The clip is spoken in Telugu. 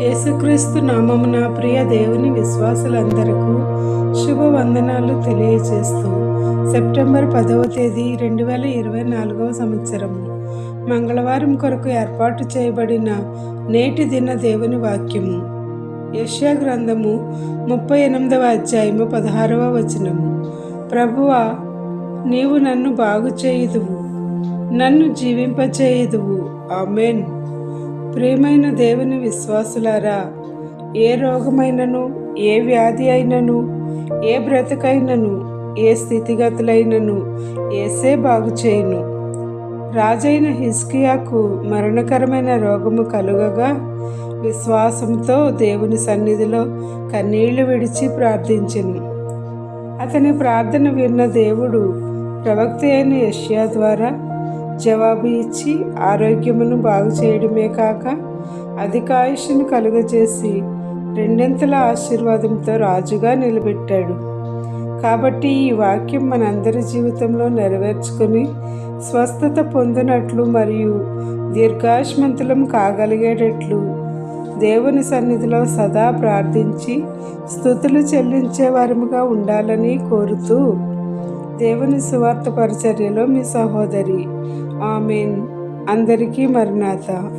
యేసుక్రీస్తు నామమున ప్రియ దేవుని విశ్వాసులందరకు శుభవందనాలు తెలియజేస్తూ సెప్టెంబర్ పదవ తేదీ రెండు వేల ఇరవై నాలుగవ సంవత్సరం మంగళవారం కొరకు ఏర్పాటు చేయబడిన నేటి దిన దేవుని వాక్యము యష్యా గ్రంథము ముప్పై ఎనిమిదవ అధ్యాయము పదహారవ వచనము. ప్రభువా నీవు నన్ను బాగు చేయుదువు నన్ను జీవింపచేయుదువు. ఆమెన్. ప్రియమైన దేవుని విశ్వాసులారా ఏ రోగమైనను ఏ వ్యాధి అయినను ఏ బ్రతుకైనను ఏ స్థితిగతులైనను ఏసే బాగుచేయును. రాజైన హిస్కియాకు మరణకరమైన రోగము కలుగగా విశ్వాసంతో దేవుని సన్నిధిలో కన్నీళ్ళు విడిచి ప్రార్థించను. అతని ప్రార్థన విన్న దేవుడు ప్రవక్త అయిన యష్యా ద్వారా జవాబు ఇచ్చి ఆరోగ్యమును బాగు చేయడమే కాక అధిక ఆయుష్ను కలుగజేసి రెండింతల ఆశీర్వాదంతో రాజుగా నిలబెట్టాడు. కాబట్టి ఈ వాక్యం మనందరి జీవితంలో నెరవేర్చుకుని స్వస్థత పొందినట్లు మరియు దీర్ఘాయుష్మంతులం కాగలిగేటట్లు దేవుని సన్నిధిలో సదా ప్రార్థించి స్థుతులు చెల్లించే వారముగా ఉండాలని కోరుతూ దేవుని సువార్త పరిచర్యలో మీ సహోదరి. ఆమెన్. అందరికీ మరణాత.